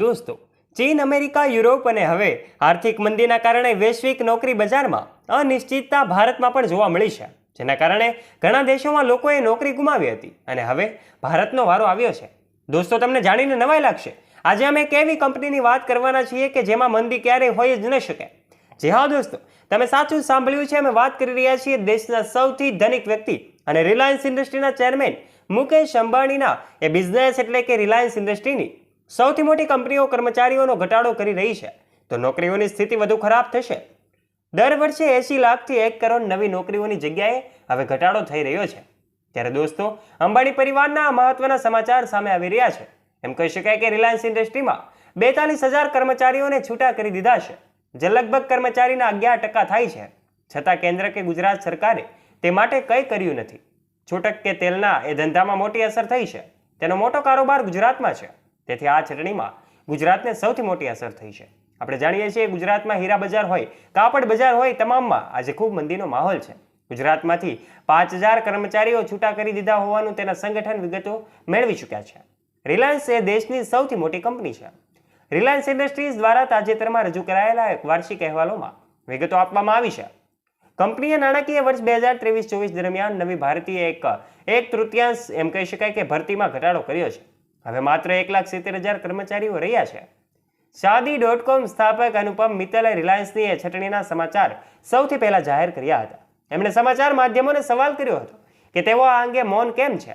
દોસ્તો, ચીન, America, Europe અને હવે આર્થિક મંદીના કારણે વૈશ્વિક નોકરી બજારમાં અનિશ્ચિતતા ભારતમાં પણ જોવા મળી છે, જેના કારણે ઘણા દેશોમાં લોકોએ નોકરી ગુમાવી હતી અને હવે ભારતનો વારો આવ્યો છે. દોસ્તો, તમને જાણીને નવાઈ લાગશે, આજે અમે એક એવી કંપનીની વાત કરવાના છીએ કે જેમાં મંદી ક્યારેય હોય જ ન શકે. જી હા, દોસ્તો, તમે સાચું સાંભળ્યું છે, અમે વાત કરી રહ્યા છીએ દેશના સૌથી ધનિક વ્યક્તિ અને રિલાયન્સ ઇન્ડસ્ટ્રીના ચેરમેન મુકેશ અંબાણીના, એ બિઝનેસ એટલે કે રિલાયન્સ ઇન્ડસ્ટ્રીની. સૌથી મોટી કંપનીઓ કર્મચારીઓનો ઘટાડો કરી રહી છે. તો નોકરીઓની સ્થિતિ વધુ ખરાબ થશે. દર વર્ષે એસી લાખથી એક કરોડ નવી નોકરીઓની જગ્યાએ હવે ઘટાડો થઈ રહ્યો છે. ત્યારે દોસ્તો, અંબાણી પરિવારના આ મહત્વના સમાચાર સામે આવી રહ્યા છે. એમ કહી શકાય કે રિલાયન્સ ઇન્ડસ્ટ્રીમાં બેતાલીસ હજાર કર્મચારીઓને છૂટા કરી દીધા છે. જે લગભગ કર્મચારીના અગિયાર ટકા થાય છે. છતાં કેન્દ્ર કે ગુજરાત સરકારે તે માટે કંઈ કર્યું નથી. છૂટક કે તેલના એ ધંધામાં મોટી અસર થઈ છે. તેનો મોટો કારોબાર ગુજરાતમાં છે. તેથી આ ચટણીમાં ગુજરાતને સૌથી મોટી અસર થઈ છે. આપણે જાણીએ છીએ ગુજરાતમાં હીરા બજાર હોય, કાપડ બજાર હોય, તમામમાં આજે ખૂબ મંદીનો માહોલ છે. ગુજરાતમાંથી પાંચ હજાર કર્મચારીઓ છૂટા કરી દીધા હોવાનું તેના સંગઠન વિગતો મેળવી ચૂક્યા છે. રિલાયન્સ એ દેશની સૌથી મોટી કંપની છે. રિલાયન્સ ઇન્ડસ્ટ્રીઝ દ્વારા તાજેતરમાં રજૂ કરાયેલા એક વાર્ષિક અહેવાલોમાં વિગતો આપવામાં આવી છે. કંપનીએ નાણાકીય વર્ષ બે હજાર ત્રેવીસ ચોવીસ દરમિયાન નવી ભારતીય એક એક તૃતીયાંશ એમ કહી શકાય કે ભરતીમાં ઘટાડો કર્યો છે. હવે માત્ર એક લાખ સિત્તેર હજાર કર્મચારીઓ રહ્યા છે. શાદી ડોટ કોમ સ્થાપક અનુપમ મિત્તલે રિલાયન્સની એ છટણીના સમાચાર સૌથી પહેલા જાહેર કર્યા હતા. એમણે સમાચાર માધ્યમોને સવાલ કર્યો હતો કે તેઓ આ અંગે મૌન કેમ છે?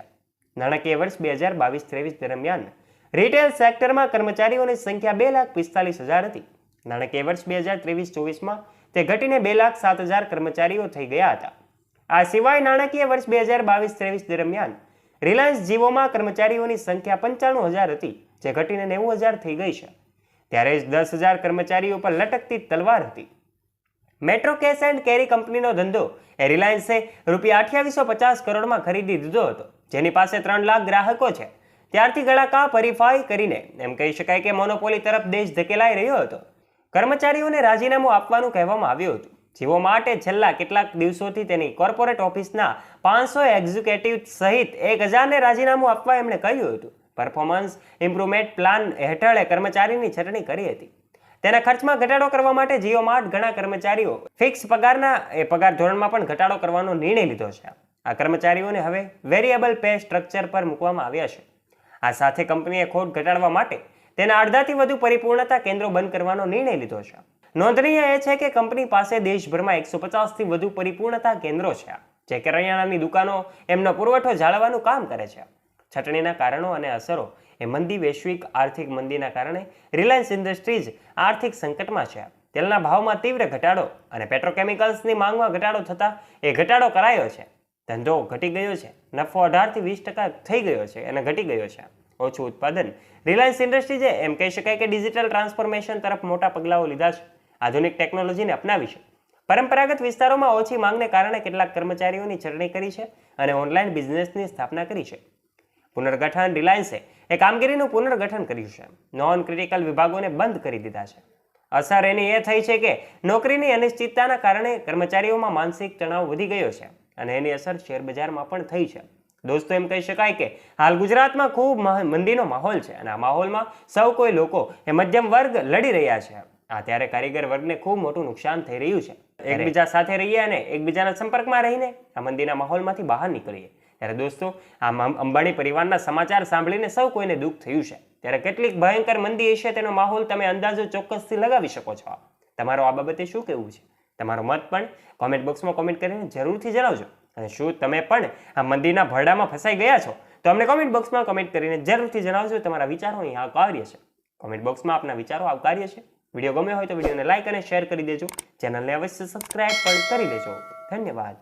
નાણાકીય વર્ષ બે હજાર બાવીસ ત્રેવીસ દરમિયાન રિટેલ સેક્ટરમાં કર્મચારીઓની સંખ્યા બે લાખ પિસ્તાલીસ હજાર હતી. નાણાકીય વર્ષ બે હજાર ત્રેવીસ ચોવીસમાં તે ઘટીને બે લાખ સાત હજાર કર્મચારીઓ થઈ ગયા હતા. આ સિવાય નાણાકીય વર્ષ બે હજાર બાવીસ ત્રેવીસ દરમિયાન રિલાયન્સ જીવોમાં કર્મચારીઓની સંખ્યા પંચાણું હજાર હતી, જે ઘટીને નેવું હજાર થઈ ગઈ છે. ત્યારે જ દસ હજાર કર્મચારીઓ પર લટકતી તલવાર હતી. મેટ્રો કેશ એન્ડ કેરી કંપનીનો ધંધો એ રિલાયન્સે રૂપિયા અઠ્યાવીસો પચાસ કરોડમાં ખરીદી દીધો હતો, જેની પાસે ત્રણ લાખ ગ્રાહકો છે. ત્યારથી ગળાકા પરિફાઈ કરીને, એમ કહી શકાય કે મોનોપોલી તરફ દેશ ધકેલાઈ રહ્યો હતો. કર્મચારીઓને રાજીનામું આપવાનું કહેવામાં આવ્યું હતું. જીવો માટે છેલ્લા કેટલાક દિવસોથી તેની કોર્પોરેટ ઓફિસના પાંચસો એક્ઝિક્યુટિવ સહિત એક હજારને રાજીનામું આપવા એમણે કહ્યું હતું. પરફોર્મન્સ ઇમ્પ્રુવમેન્ટ પ્લાન હેઠળ કર્મચારીની છટણી કરી હતી. તેના ખર્ચમાં ઘટાડો કરવા માટે જીઓ માર્ટ ઘણા કર્મચારીઓ ફિક્સ પગારના, એ પગાર ધોરણમાં પણ ઘટાડો કરવાનો નિર્ણય લીધો છે. આ કર્મચારીઓને હવે વેરિયેબલ પે સ્ટ્રક્ચર પર મૂકવામાં આવ્યા છે. આ સાથે કંપનીએ ખોટ ઘટાડવા માટે તેના અડધાથી વધુ પરિપૂર્ણતા કેન્દ્રો બંધ કરવાનો નિર્ણય લીધો છે. નોંધનીય એ છે કે કંપની પાસે દેશભરમાં એકસો પચાસથી વધુ પરિપૂર્ણતા કેન્દ્રો છે. જે કરિયાણાની દુકાનો, એમનો પુરવઠો જાળવવાનું કામ કરે છે. છટણીના કારણો અને અસરો એ મંદી વૈશ્વિક આર્થિક મંદીના કારણે રિલાયન્સ ઇન્ડસ્ટ્રીઝ આર્થિક સંકટમાં છે. તેલના ભાવમાં તીવ્ર ઘટાડો અને પેટ્રોકેમિકલ્સની માંગમાં ઘટાડો થતાં એ ઘટાડો કરાયો છે. ધંધો ઘટી ગયો છે. નફો અઢારથી વીસ ટકા થઈ ગયો છે અને ઘટી ગયો છે. ઓછું ઉત્પાદન રિલાયન્સ ઇન્ડસ્ટ્રીઝે એમ કહી શકાય કે ડિજિટલ ટ્રાન્સફોર્મેશન તરફ મોટા પગલાઓ લીધા છે. આધુનિક ટેકનોલોજીને અપનાવી છે. પરંપરાગત વિસ્તારોમાં ઓછી માંગને કારણે કેટલાક કર્મચારીઓની ચરણી કરી છે અને ઓનલાઈન બિઝનેસની સ્થાપના કરી છે. પુનર્ગઠન રિલાયન્સે એ કામગીરીનું પુનર્ગઠન કર્યું છે. નોન ક્રિટિકલ વિભાગોને બંધ કરી દીધા છે. અસર એની એ થઈ છે કે નોકરીની અનિશ્ચિતતાના કારણે કર્મચારીઓમાં માનસિક તણાવ વધી ગયો છે અને એની અસર શેર બજારમાં પણ થઈ છે. દોસ્તો, એમ કહી શકાય કે હાલ ગુજરાતમાં ખૂબ મંદીનો માહોલ છે અને આ માહોલમાં સૌ કોઈ લોકો એ મધ્યમ વર્ગ લડી રહ્યા છે. આ ત્યારે કારીગર વર્ગને ખૂબ મોટું નુકસાન થઈ રહ્યું છે. એકબીજા સાથે રહીએ અને એકબીજાના સંપર્કમાં રહીને આ મંદીના માહોલમાંથી બહાર નીકળીએ. ત્યારે દોસ્તો આ અંબાણી પરિવારના સમાચાર સાંભળીને સૌ કોઈને દુઃખ થયું છે. ત્યારે કેટલીક ભયંકર મંદી હશે તેનો માહોલ તમે અંદાજો ચોક્કસથી લગાવી શકો છો. તમારો આ બાબતે શું કહેવું છે? તમારો મત પણ કોમેન્ટ બોક્સમાં કોમેન્ટ કરીને જરૂરથી જણાવજો. અને શું તમે પણ આ મંદીના ભરડામાં ફસાઈ ગયા છો? તો અમને કોમેન્ટ બોક્સમાં કોમેન્ટ કરીને જરૂરથી જણાવજો. તમારા વિચારો અહીં આવકાર્ય છે. કોમેન્ટ બોક્સમાં આપના વિચારો આવકાર્ય છે. વીડિયો ગમ્યો હોય તો વિડીયોને લાઇક અને શેર કરી દેજો. ચેનલને અવશ્ય સબસ્ક્રાઇબ પણ કરી દેજો. ધન્યવાદ.